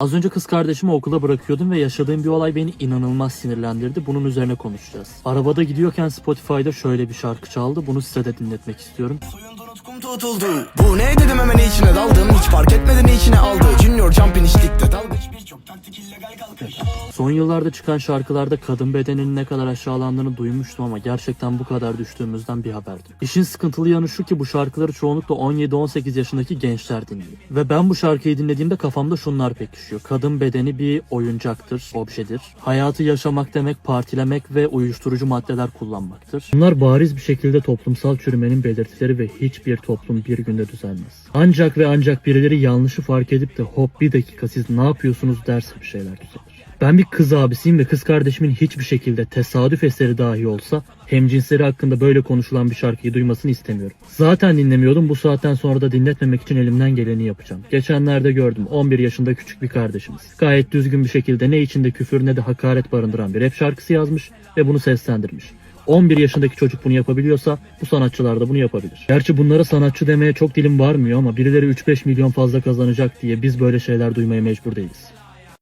Az önce kız kardeşimi okula bırakıyordum ve yaşadığım bir olay beni inanılmaz sinirlendirdi. Bunun üzerine konuşacağız. Arabada gidiyorken Spotify'da şöyle bir şarkı çaldı. Bunu size de dinletmek istiyorum. Nutkum tutuldu Bu ne dedim hemen Hiç Son yıllarda çıkan şarkılarda kadın bedeninin ne kadar aşağılandığını duymuştum ama gerçekten bu kadar düştüğümüzden bir haberdi. İşin sıkıntılı yanı şu ki bu şarkıları çoğunlukla 17-18 yaşındaki gençler dinliyor. Ve ben bu şarkıyı dinlediğimde kafamda şunlar pekişiyor. Kadın bedeni bir oyuncaktır, objedir. Hayatı yaşamak demek partilemek ve uyuşturucu maddeler kullanmaktır. Bunlar bariz bir şekilde toplumsal çürümenin belirtileri ve hiçbir toplum bir günde düzelmez. Ancak ve ancak birileri yanlışı fark edip de hop bir dakika siz ne yapıyorsunuz derse bir şeyler. Ben bir kız abisiyim ve kız kardeşimin hiçbir şekilde tesadüf eseri dahi olsa hemcinsleri hakkında böyle konuşulan bir şarkıyı duymasını istemiyorum. Zaten dinlemiyordum bu saatten sonra da dinletmemek için elimden geleni yapacağım. Geçenlerde gördüm 11 yaşında küçük bir kardeşimiz. Gayet düzgün bir şekilde ne içinde küfür ne de hakaret barındıran bir rap şarkısı yazmış ve bunu seslendirmiş. 11 yaşındaki çocuk bunu yapabiliyorsa bu sanatçılar da bunu yapabilir. Gerçi bunlara sanatçı demeye çok dilim varmıyor ama birileri 3-5 milyon fazla kazanacak diye biz böyle şeyler duymaya mecbur değiliz.